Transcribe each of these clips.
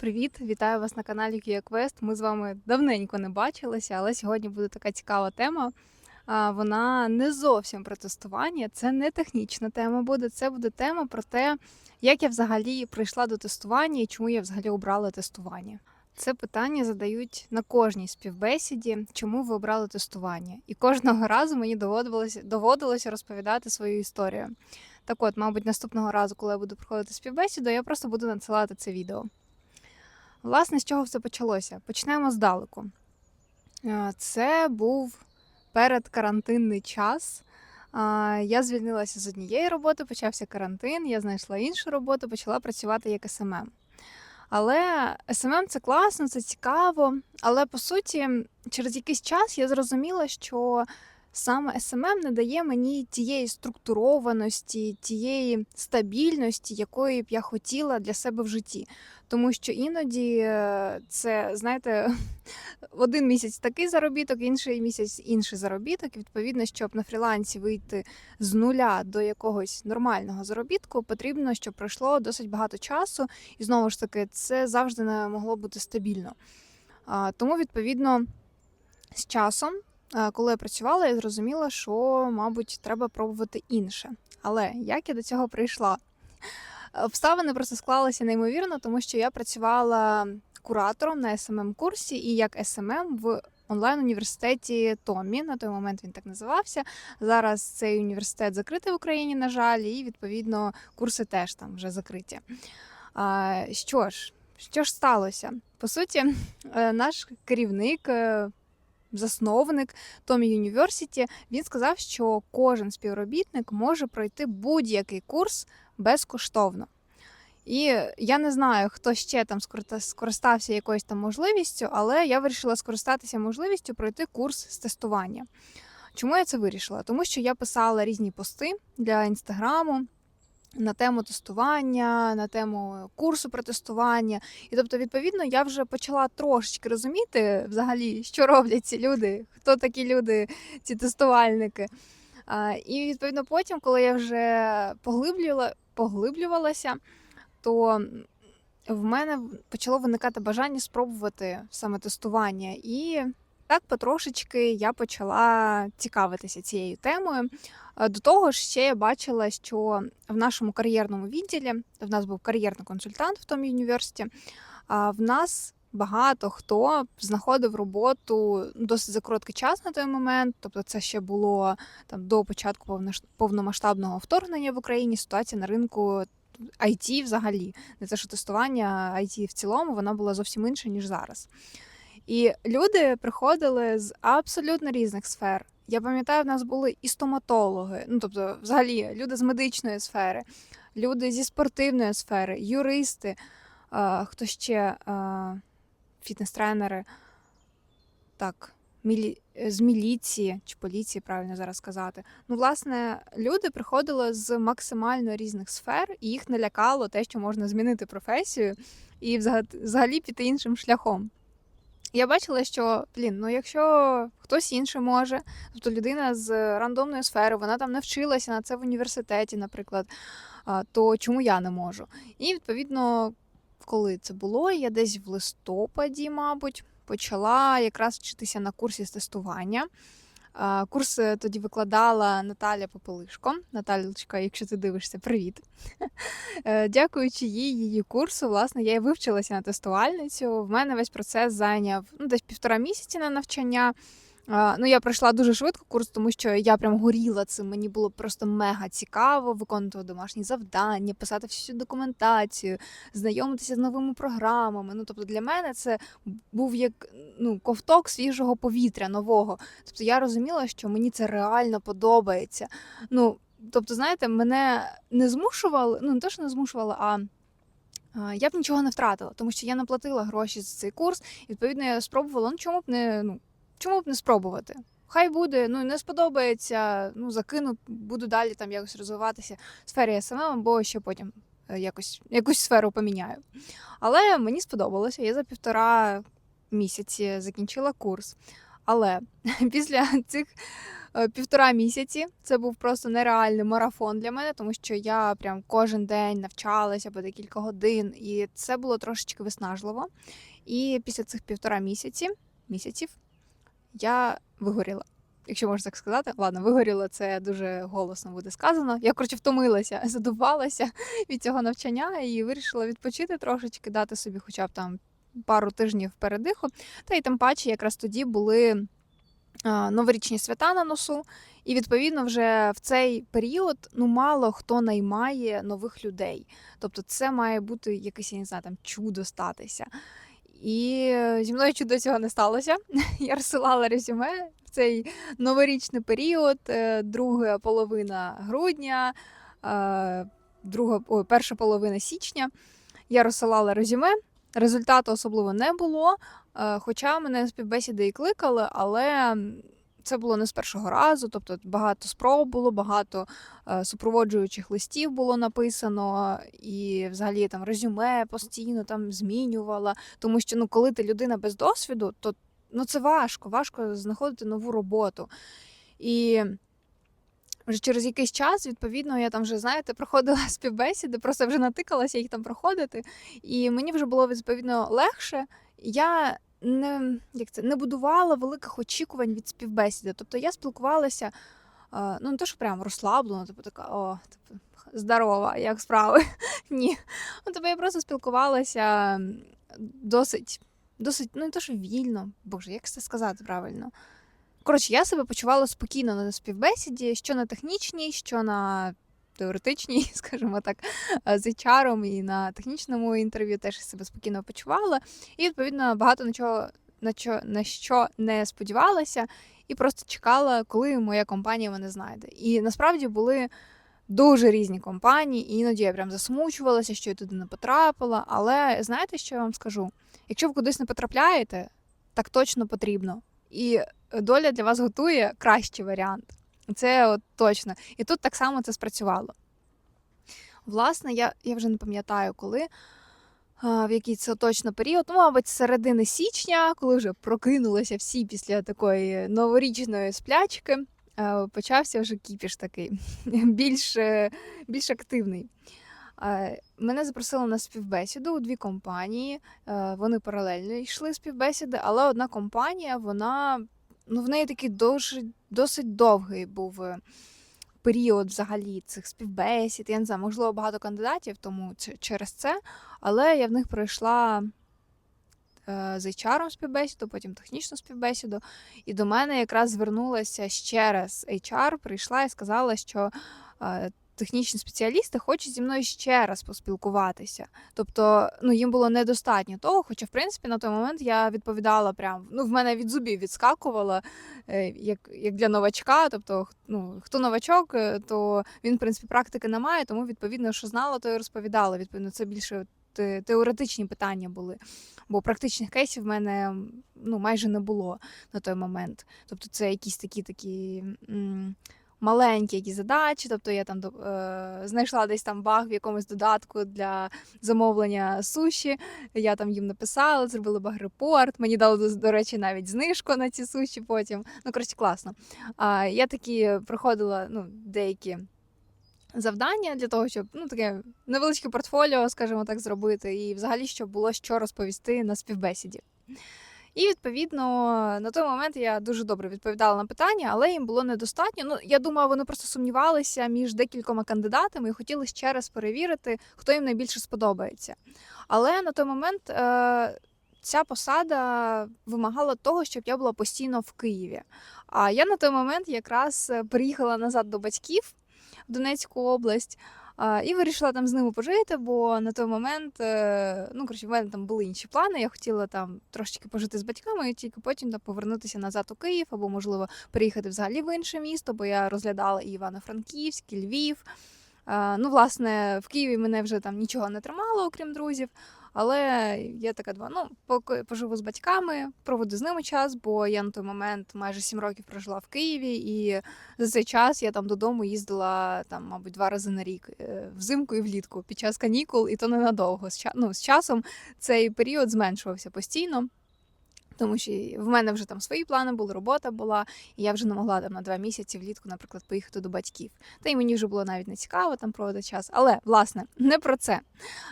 Привіт, вітаю вас на каналі QA Ми з вами давненько не бачилися, але сьогодні буде така цікава тема. Вона не зовсім про тестування, це не технічна тема буде. Це буде тема про те, як я взагалі прийшла до тестування і чому я взагалі обрала тестування. Це питання задають на кожній співбесіді, чому ви обрали тестування. І кожного разу мені доводилося, доводилося розповідати свою історію. Так от, мабуть, наступного разу, коли я буду проходити співбесіду, я просто буду надсилати це відео. Власне, з чого все почалося? Почнемо здалеку. Е, Це був передкарантинний час. Я звільнилася з однієї роботи, почався карантин, я знайшла іншу роботу, почала працювати як СММ. Але СММ це класно, це цікаво. Але по суті, через якийсь час я зрозуміла, що саме СММ не дає мені тієї структурованості, тієї стабільності, якої б я хотіла для себе в житті. Тому що іноді е, це, знаєте, один місяць такий заробіток, інший місяць інший заробіток. І відповідно, щоб на фрілансі вийти з нуля до якогось нормального заробітку, потрібно, щоб пройшло досить багато часу, і знову ж таки, це завжди не могло бути стабільно. Тому, відповідно, з часом, коли я працювала, я зрозуміла, що, мабуть, треба пробувати інше. Але як я до цього прийшла? Обставини просто склалися неймовірно, тому що я працювала куратором на smm курсі і як SMM в онлайн-університеті Томі. На той момент він так називався. Зараз цей університет закритий в Україні, на жаль, і відповідно курси теж там вже закриті. Що ж, що ж сталося? По суті, е, наш керівник. Засновник Томі Юніверсіті він сказав, що кожен співробітник може пройти будь-який курс безкоштовно. І я не знаю, хто ще там скористався якоюсь там можливістю, але я вирішила скористатися можливістю пройти курс з тестування. Чому я це вирішила? Тому що я писала різні пости для інстаграму на тему тестування, на тему курсу про тестування. І тобто, відповідно, я вже почала трошечки розуміти взагалі, що роблять ці люди, хто такі люди, ці тестувальники. І відповідно потім, коли я вже поглиблювала, поглиблювалася, то в мене почало виникати бажання спробувати саме тестування. І так потрошечки я почала цікавитися цією темою. Е, До того ж, ще я бачила, що в нашому кар'єрному відділі в нас був кар'єрний консультант в тому університі. А в нас багато хто знаходив роботу досить за короткий час на той момент. Тобто, це ще було там до початку повномасштабного вторгнення в Україні. Ситуація на ринку IT взагалі, не те, що тестування IT в цілому, вона була зовсім інша ніж зараз. І люди приходили з абсолютно різних сфер. Я пам'ятаю, в нас були і стоматологи, ну тобто, взагалі, люди з медичної сфери, люди зі спортивної сфери, юристи, а, хто ще а, фітнес-тренери, так, мілі... з міліції чи поліції, правильно зараз сказати. Ну, власне, люди приходили з максимально різних сфер, і їх не лякало те, що можна змінити професію і взагалі піти іншим шляхом. Я бачила, що блін, ну якщо хтось інший може, тобто людина з рандомної сфери, вона там навчилася на це в університеті, наприклад, то чому я не можу? І відповідно, коли це було, я десь в листопаді, мабуть, почала якраз вчитися на курсі з тестування. Курс тоді викладала Наталя Попелишко. Наталічка, якщо ти дивишся, привіт. Е, Дякуючи їй, її курсу, власне, я і вивчилася на тестувальницю. В мене весь процес зайняв ну, десь півтора місяці на навчання. Ну, я пройшла дуже швидко курс, тому що я прям горіла цим. Мені було просто мега цікаво виконувати домашні завдання, писати всю документацію, знайомитися з новими програмами. Ну, тобто для мене це був як ну, ковток свіжого повітря нового. Тобто я розуміла, що мені це реально подобається. Ну, тобто, знаєте, мене не змушували, ну не те, що не змушували, а. Я б нічого не втратила, тому що я не платила гроші за цей курс, і відповідно я спробувала. Ну чому б не ну чому б не спробувати? Хай буде, ну не сподобається, ну закину, буду далі там якось розвиватися в сфері СММ, або ще потім е, якось якусь сферу поміняю. Але мені сподобалося. Я за півтора місяці закінчила курс. Але після цих е, півтора місяці це був просто нереальний марафон для мене, тому що я прям кожен день навчалася по декілька годин, і це було трошечки виснажливо. І після цих півтора місяці місяців я вигоріла. Якщо можна так сказати, ладно, вигоріла це дуже голосно буде сказано. Я коротше втомилася, задувалася від цього навчання і вирішила відпочити трошечки, дати собі хоча б там пару тижнів передиху. Та й тим паче, якраз тоді були новорічні свята на носу, і відповідно вже в цей період ну мало хто наймає нових людей. Тобто, це має бути якесь я не знаю, там чудо статися. І е, зі мною чудо цього не сталося. Я розсилала резюме в цей новорічний період, е, друга половина грудня, е, друга, ой, перша половина січня. Я розсилала резюме. Результату особливо не було. Хоча мене співбесіди і кликали, але це було не з першого разу. Тобто багато спроб було, багато е, супроводжуючих листів було написано, і взагалі там резюме постійно там змінювала. Тому що ну, коли ти людина без досвіду, то ну, це важко, важко знаходити нову роботу. І вже через якийсь час, відповідно, я там вже, знаєте, проходила співбесіди, просто вже натикалася їх там проходити. І мені вже було відповідно легше. Я не, як це, не будувала великих очікувань від співбесіди. Тобто я спілкувалася, е, ну не то, що прям розслаблено, типу така, о, типу, здорова, як справи. Ні. Ну, тобто я просто спілкувалася досить, досить, ну не то, що вільно, боже, як це сказати правильно. Коротше, я себе почувала спокійно на співбесіді, що на технічній, що на теоретичній, скажімо так, е, з HR і на технічному інтерв'ю теж себе спокійно почувала. І, відповідно, багато на чого на що, на що не сподівалася, і просто чекала, коли моя компанія мене знайде. І насправді були дуже різні компанії, і іноді я прям засмучувалася, що я туди не потрапила. Але знаєте, що я вам скажу? Якщо ви кудись не потрапляєте, так точно потрібно. І доля для вас готує кращий варіант. Це от точно. І тут так само це спрацювало. Власне, я я вже не пам'ятаю, коли, а, в який це точно період, ну, мабуть, середини січня, коли вже прокинулися всі після такої новорічної сплячки, а, почався вже кіпіш такий, більш, е, більш активний. Мене запросили на співбесіду у дві компанії. е, Вони паралельно йшли співбесіди, але одна компанія, вона ну, в неї такий дуже, досить довгий був е, період взагалі цих співбесід. Я не знаю, можливо, багато кандидатів, тому через це. Але я в них пройшла е, з HR співбесіду, потім технічну співбесіду. І до мене якраз звернулася ще раз HR, прийшла і сказала, що. Технічні спеціалісти хочуть зі мною ще раз поспілкуватися. Тобто, ну їм було недостатньо того, хоча, в принципі, на той момент я відповідала прям, ну, в мене від зубів відскакувала, е, як як для новачка. Тобто, ну, хто новачок, е, то він, в принципі, практики не має, тому відповідно, що знала, то і розповідала. Відповідно, це більше теоретичні питання були. Бо практичних кейсів в мене ну, майже не було на той момент. Тобто, це якісь такі такі. Маленькі якісь задачі, тобто я там е, знайшла десь там баг в якомусь додатку для замовлення суші. Я там їм написала, зробила баг-репорт. Мені дали, до речі, навіть знижку на ці суші потім. Ну, коротше, класно. А, я такі проходила ну, деякі завдання для того, щоб ну, таке невеличке портфоліо, скажімо так, зробити, і взагалі, щоб було що розповісти на співбесіді. І відповідно на той момент я дуже добре відповідала на питання, але їм було недостатньо. Ну я думаю, вони просто сумнівалися між декількома кандидатами і хотіли ще раз перевірити, хто їм найбільше сподобається. Але на той момент е, ця посада вимагала того, щоб я була постійно в Києві. А я на той момент якраз е, приїхала назад до батьків в Донецьку область. А, І вирішила там з ними пожити, бо на той момент, е, ну коротше, в мене там були інші плани. Я хотіла там трошечки пожити з батьками, і тільки потім там, повернутися назад у Київ, або, можливо, переїхати взагалі в інше місто, бо я розглядала і Івано-Франківськ, і Львів. Ну, власне, в Києві мене вже там нічого не тримало, окрім друзів. Але я така два, ну, поки поживу з батьками, проведу з ними час, бо я на той момент майже сім років прожила в Києві, і за цей час я там додому їздила там, мабуть, два рази на рік е, взимку і влітку під час канікул, і то ненадовго. З ну, з часом цей період зменшувався постійно. Тому що в мене вже там свої плани були, робота була, і я вже не могла там на два місяці влітку, наприклад, поїхати до батьків. Та й мені вже було навіть не цікаво там проводити час. Але власне не про це.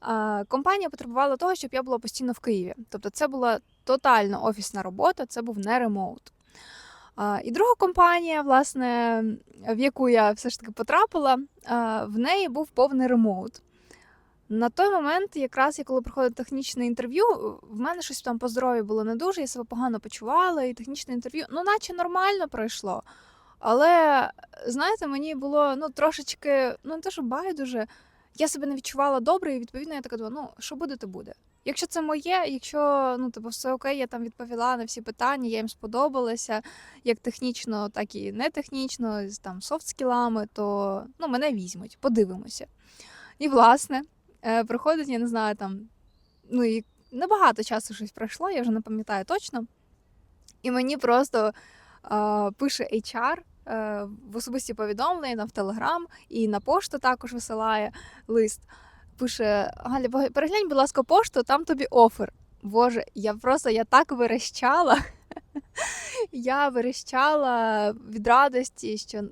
А, компанія потребувала того, щоб я була постійно в Києві. Тобто, це була тотально офісна робота, це був не ремоут. І друга компанія, власне, в яку я все ж таки потрапила, в неї був повний ремоут. На той момент, якраз я коли проходила технічне інтерв'ю, в мене щось там по здоров'ю було не дуже, я себе погано почувала, і технічне інтерв'ю, ну, наче нормально пройшло. Але, знаєте, мені було ну, трошечки, ну не те, що байдуже, я себе не відчувала добре, і відповідно я така думала, ну, що буде, то буде. Якщо це моє, якщо ну, типу, все окей, я там відповіла на всі питання, я їм сподобалася, як технічно, так і не технічно, з там софт-скілами, то ну, мене візьмуть, подивимося. І, власне, е, приходить, я не знаю, там, ну і небагато часу щось пройшло, я вже не пам'ятаю точно. І мені просто е, пише HR е, в особисті повідомлення в Телеграм і на пошту також висилає лист. Пише: Галя, переглянь, будь ласка, пошту, там тобі офер. Боже, я просто я так верещала. Я верещала від радості, що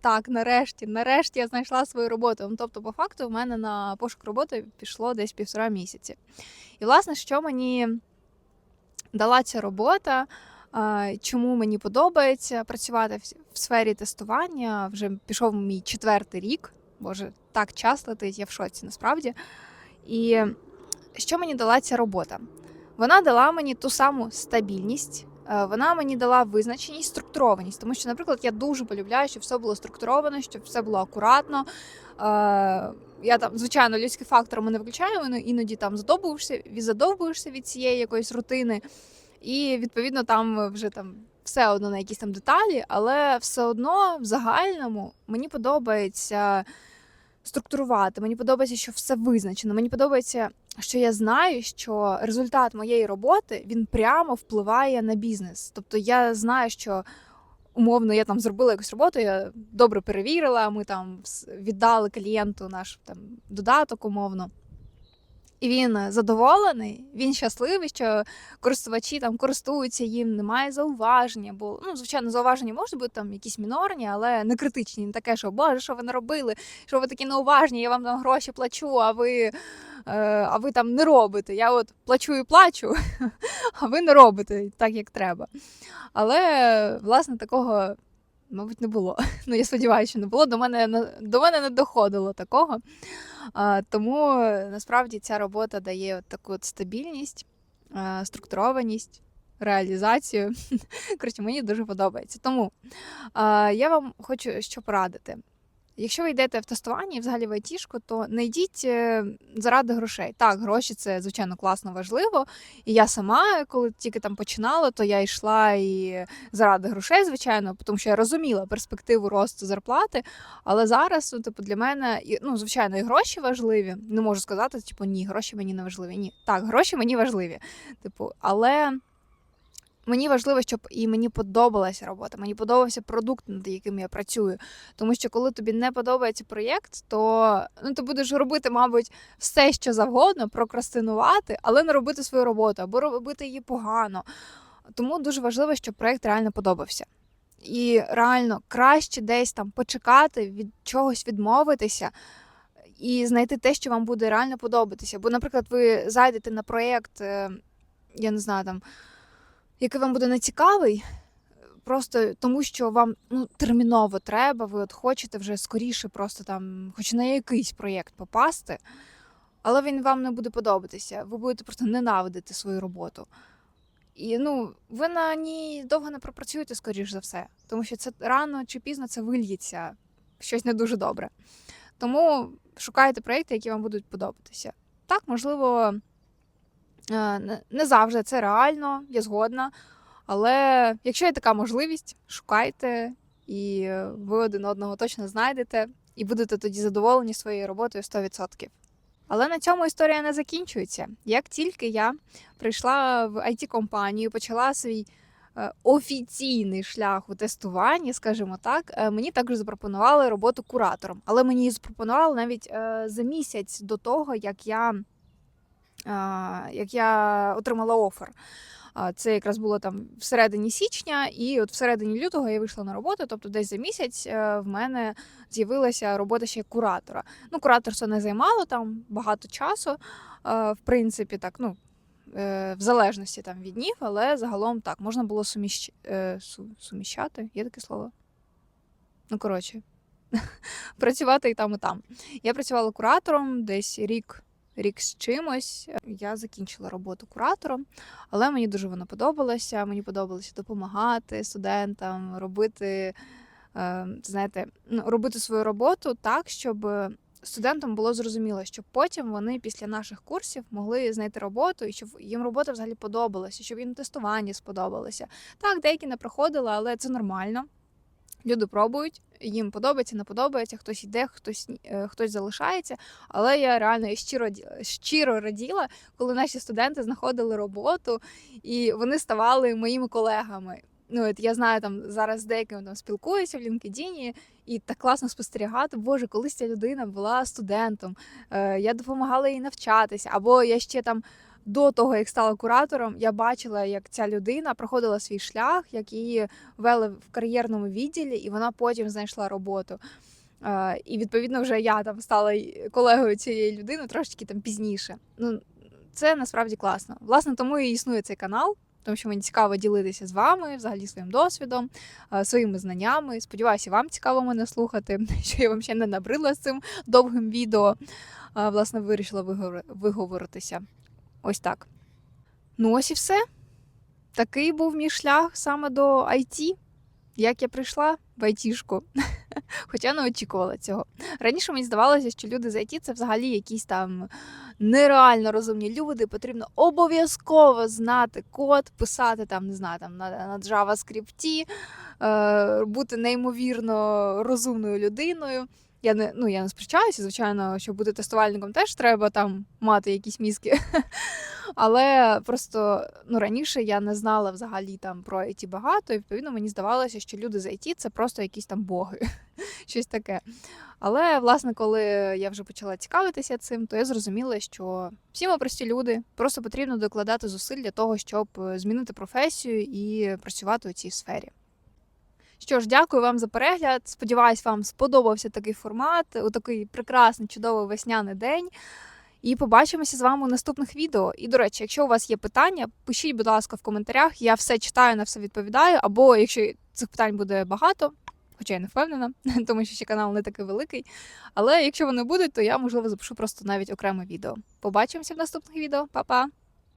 так, нарешті, нарешті я знайшла свою роботу. Ну, тобто, по факту, в мене на пошук роботи пішло десь півтора місяці. І, власне, що мені дала ця робота, чому мені подобається працювати в- сфері тестування. Вже пішов мій четвертий рік. Боже, так час летить, я в шоці насправді. І що мені дала ця робота? Вона дала мені ту саму стабільність. Е, Вона мені дала визначеність, структурованість, тому що, наприклад, я дуже полюбляю, щоб все було структуровано, щоб все було акуратно. Е, Я там, звичайно, людський фактор ми не виключаємо, але іноді там задовбуєшся, задовбуєшся від цієї якоїсь рутини, і відповідно там вже там все одно на якісь там деталі, але все одно в загальному мені подобається структурувати. Мені подобається, що все визначено. Мені подобається, що я знаю, що результат моєї роботи він прямо впливає на бізнес. Тобто я знаю, що умовно я там зробила якусь роботу, я добре перевірила. Ми там віддали клієнту наш там додаток умовно. І він задоволений, він щасливий, що користувачі там користуються їм, немає зауваження. Бо ну, звичайно, зауваження можуть бути там якісь мінорні, але не критичні. Не таке, що Боже, що ви не робили, що ви такі неуважні, я вам там гроші плачу, а ви, е, а ви там не робите. Я от плачу і плачу, а ви не робите так, як треба. Але власне такого. Мабуть, не було. Ну, я сподіваюся, що не було. До мене не- до мене не доходило такого. А, тому е, насправді ця робота дає от таку от стабільність, а, структурованість, реалізацію. Коротше, мені дуже подобається. Тому а, я вам хочу що порадити. Якщо ви йдете в тестування і взагалі в айтішку, то не йдіть е, заради грошей. Так, гроші це звичайно класно важливо. І я сама, коли тільки там починала, то я йшла і заради грошей, звичайно, тому що я розуміла перспективу росту зарплати. Але зараз, ну, типу, для мене, ну, звичайно, і гроші важливі. Не можу сказати, типу, ні, гроші мені не важливі. Ні, так, гроші мені важливі. Типу, але мені важливо, щоб і мені подобалася робота, мені подобався продукт, над яким я працюю. Тому що коли тобі не подобається проєкт, то ну, ти будеш робити, мабуть, все, що завгодно, прокрастинувати, але не робити свою роботу або робити її погано. Тому дуже важливо, щоб проєкт реально подобався. І реально краще десь там почекати, від чогось відмовитися і знайти те, що вам буде реально подобатися. Бо, наприклад, ви зайдете на проєкт, е, я не знаю, там, який вам буде нецікавий, просто тому що вам ну, терміново треба, ви от хочете вже скоріше просто там, хоч на якийсь проєкт попасти, але він вам не буде подобатися. Ви будете просто ненавидити свою роботу. І ну, ви на ній довго не пропрацюєте, скоріш за все, тому що це рано чи пізно це вильється щось не дуже добре. Тому шукайте проєкти, які вам будуть подобатися. Так, можливо, не- не завжди це реально, я згодна. Але якщо є така можливість, шукайте, і е, ви один одного точно знайдете, і будете тоді задоволені своєю роботою 100%. Але на цьому історія не закінчується. Як тільки я прийшла в it компанію почала свій е, офіційний шлях у тестуванні, скажімо так, е, мені також запропонували роботу куратором. Але мені її запропонували навіть е, за місяць до того, як я, е, як я отримала офер. Це якраз було там всередині січня, і от всередині лютого я вийшла на роботу. Тобто, десь за місяць е, в мене з'явилася робота ще куратора. Ну, кураторство не займало там багато часу. е, В принципі, так, ну. е, В залежності там від днів, але загалом так можна було суміщ... суміщати. Є таке слово? Ну, коротше, працювати і там, і там. Я працювала куратором десь рік, рік з чимось. Я закінчила роботу куратором, але мені дуже вона подобалася. Мені подобалося допомагати студентам, робити, е, знаєте, ну, робити свою роботу так, щоб. Студентам було зрозуміло, щоб потім вони після наших курсів могли знайти роботу і щоб їм робота взагалі подобалася, щоб їм тестування сподобалося. Так, деякі не проходили, але це нормально. Люди пробують, їм подобається, не подобається, хтось йде, хтось е, хтось залишається. Але я реально щиро щиро раділа, коли наші студенти знаходили роботу і вони ставали моїми колегами. Ну, от я знаю, там зараз з деякими там спілкуюся в LinkedIn, і так класно спостерігати. Боже, колись ця людина була студентом, е, я допомагала їй навчатися, або я ще там до того, як стала куратором, я бачила, як ця людина проходила свій шлях, як її вели в кар'єрному відділі, і вона потім знайшла роботу. І відповідно вже я там стала колегою цієї людини трошечки там пізніше. Ну це насправді класно. Власне, тому і існує цей канал. Тому що мені цікаво ділитися з вами, взагалі своїм досвідом, своїми знаннями. Сподіваюся, вам цікаво мене слухати, що я вам ще не набридла з цим довгим відео. Власне, вирішила виговор- виговоритися. Ось так. Ну, ось і все. Такий був мій шлях саме до IT. Як я прийшла в айтішку, хоча не очікувала цього. Раніше мені здавалося, що люди з IT це взагалі якісь там нереально розумні люди. Потрібно обов'язково знати код, писати там, не знаю, там на, на JavaScript, е, бути неймовірно розумною людиною. Я не, ну, я не сперечаюся, звичайно, щоб бути тестувальником, теж треба там мати якісь мізки. Але просто ну, раніше я не знала взагалі там про IT багато, і відповідно мені здавалося, що люди з IT це просто якісь там боги, щось таке. Але власне, коли я вже почала цікавитися цим, то я зрозуміла, що всі ми прості люди, просто потрібно докладати зусиль для того, щоб е, змінити професію і працювати у цій сфері. Що ж, дякую вам за перегляд. Сподіваюсь, вам сподобався такий формат у такий прекрасний, чудовий весняний день. І побачимося з вами у наступних відео. І до речі, якщо у вас є питання, пишіть, будь ласка, в коментарях. Я все читаю, на все відповідаю. Або якщо цих питань буде багато, хоча я не впевнена, тому що ще канал не такий великий. Але якщо вони будуть, то я можливо запишу просто навіть окреме відео. Побачимося в наступних відео. Па-па!